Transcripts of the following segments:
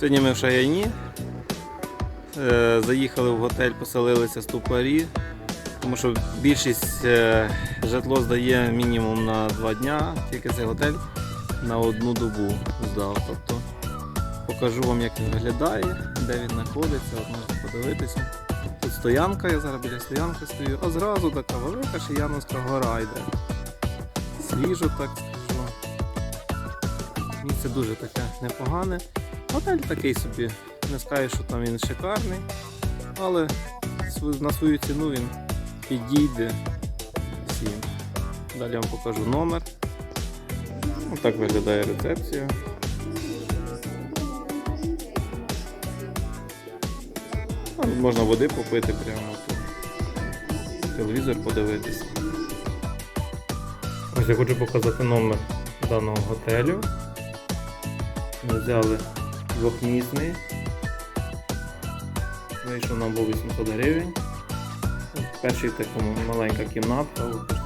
Сьогодні ми в Шаяні. Е, Заїхали в готель, поселилися ступарі, тому що більшість е, житло здає мінімум на два дня, тільки цей готель на одну добу здав. Тобто покажу вам, як він виглядає, де він знаходиться, от можете подивитися. Тут стоянка, я зараз біля стоянки стою, а зразу така велика Шияновська гора йде. Свіжо, так скажу. Місце дуже таке непогане. Готель такий собі. Не скажу, що там він шикарний, але на свою ціну він підійде всім. Далі вам покажу номер. Ось так виглядає рецепція. Можна води попити прямо тут. Телевізор подивитися. Ось я хочу показати номер даного готелю. Ми взяли двохмісний. Вийшов нам був 800 гривень. В першій такому маленька кімнатка,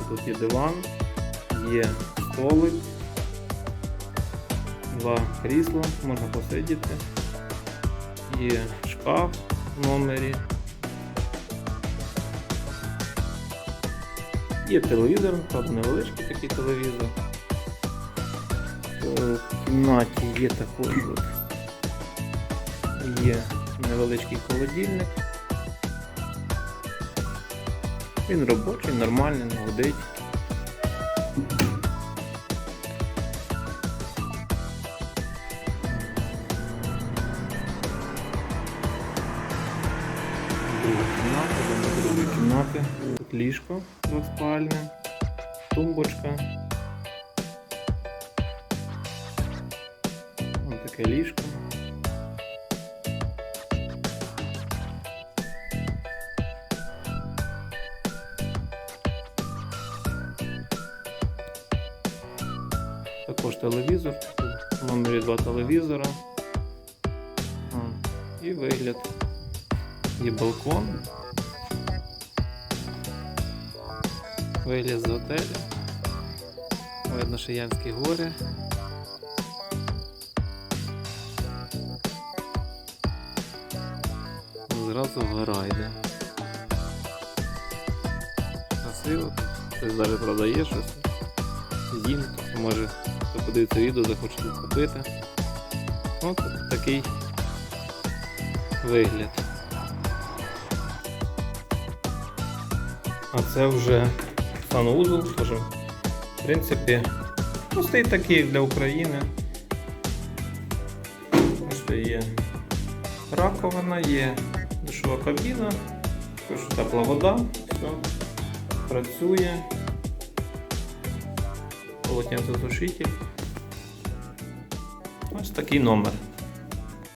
тут є диван, є столик, два крісла, можна посидіти, є шкаф в номері. Є телевізор, правда невеличкий такий телевізор. Е, В кімнаті є також от, є невеличкий холодильник. Він робочий, нормальний, не гудить. Друга кімната. Тут ліжко двоспальне, тумбочка. Ось таке ліжко. Також телевізор. В номері два телевізора. І вигляд. Є балкон. Вигляд з готелю. Видно Шиянські гори. Зразу гора йде. Красиво. Хтось навіть продає щось. Дім, може хто подивиться відео, захоче тут купити. От такий вигляд. А це вже санузел, теж, в принципі, простий такий для України. Бачите, є раковина, є душова кабіна, тепла вода, все працює. Полотенцесушитель. Ось такий номер.